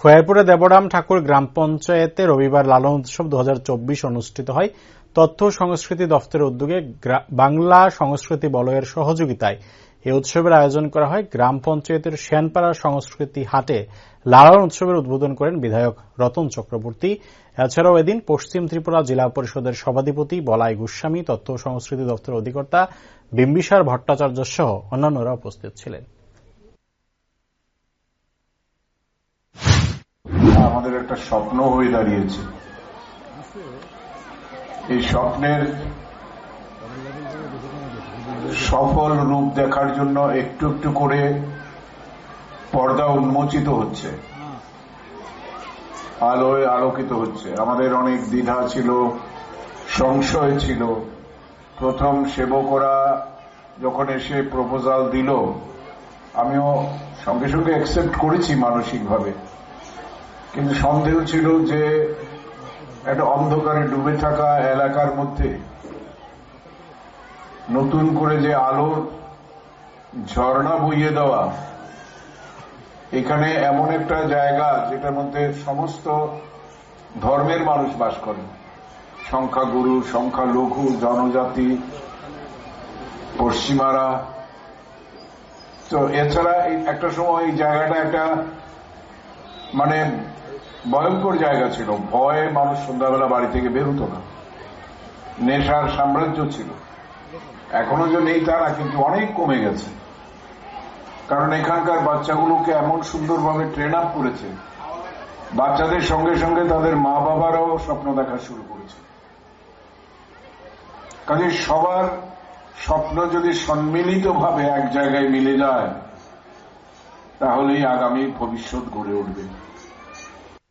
খয়ারপুরে দেবরাম ঠাকুর গ্রাম পঞ্চায়েতে রবিবার লালন উৎসব দু হাজার চব্বিশ অনুষ্ঠিত হয়। তথ্য সংস্কৃতি দফতরের উদ্যোগে বাংলা সংস্কৃতি বলয়ের সহযোগিতায় এই উৎসবের আয়োজন করা হয়। গ্রাম পঞ্চায়েতের শ্যানপাড়া সংস্কৃতি হাটে লালন উৎসবের উদ্বোধন করেন বিধায়ক রতন চক্রবর্তী। এছাড়াও এদিন পশ্চিম ত্রিপুরা জেলা পরিষদের সভাধিপতি বলাই গোস্বামী, তথ্য সংস্কৃতি দফতরের অধিকর্তা বিম্বিসার ভট্টাচার্য সহ অন্যান্যরা উপস্থিত ছিলেন। আমাদের একটা স্বপ্ন হয়ে দাঁড়িয়েছে। এই স্বপ্নের সফল রূপ দেখার জন্য একটু একটু করে পর্দা উন্মোচিত হচ্ছে। আলোয় আলোকিত হচ্ছে। আমাদের অনেক দ্বিধা ছিল, সংশয় ছিল। প্রথম সেবকরা যখন এসে প্রপোজাল দিল, আমিও সঙ্গে সঙ্গে অ্যাকসেপ্ট করেছি মানসিকভাবে। কিন্তু সন্দেহ ছিল যে একটা অন্ধকারে ডুবে থাকা এলাকার মধ্যে নতুন করে যে আলোর ঝর্ণা বইয়ে দেওয়া, এখানে এমন একটা জায়গা যেটার মধ্যে সমস্ত ধর্মের মানুষ বাস করে। সংখ্যাগুরু, সংখ্যালঘু, জনজাতি, পশ্চিমারা। তো এছাড়া একটা সময় এই জায়গাটা একটা মানে ভয়ঙ্কর জায়গা ছিল। ভয়ে মানুষ সন্ধ্যাবেলা বাড়ি থেকে বেরোতো না। নেশার সাম্রাজ্য ছিল। এখনও যে নেই তা না, কিন্তু অনেক কমে গেছে। কারণ এখানকার বাচ্চাগুলোকে এমন সুন্দরভাবে ট্রেন আপ করেছে। বাচ্চাদের সঙ্গে সঙ্গে তাদের মা বাবারাও স্বপ্ন দেখা শুরু করেছে। কাজে সবার স্বপ্ন যদি সম্মিলিতভাবে এক জায়গায় মিলে যায়, তাহলেই আগামী ভবিষ্যৎ গড়ে উঠবে।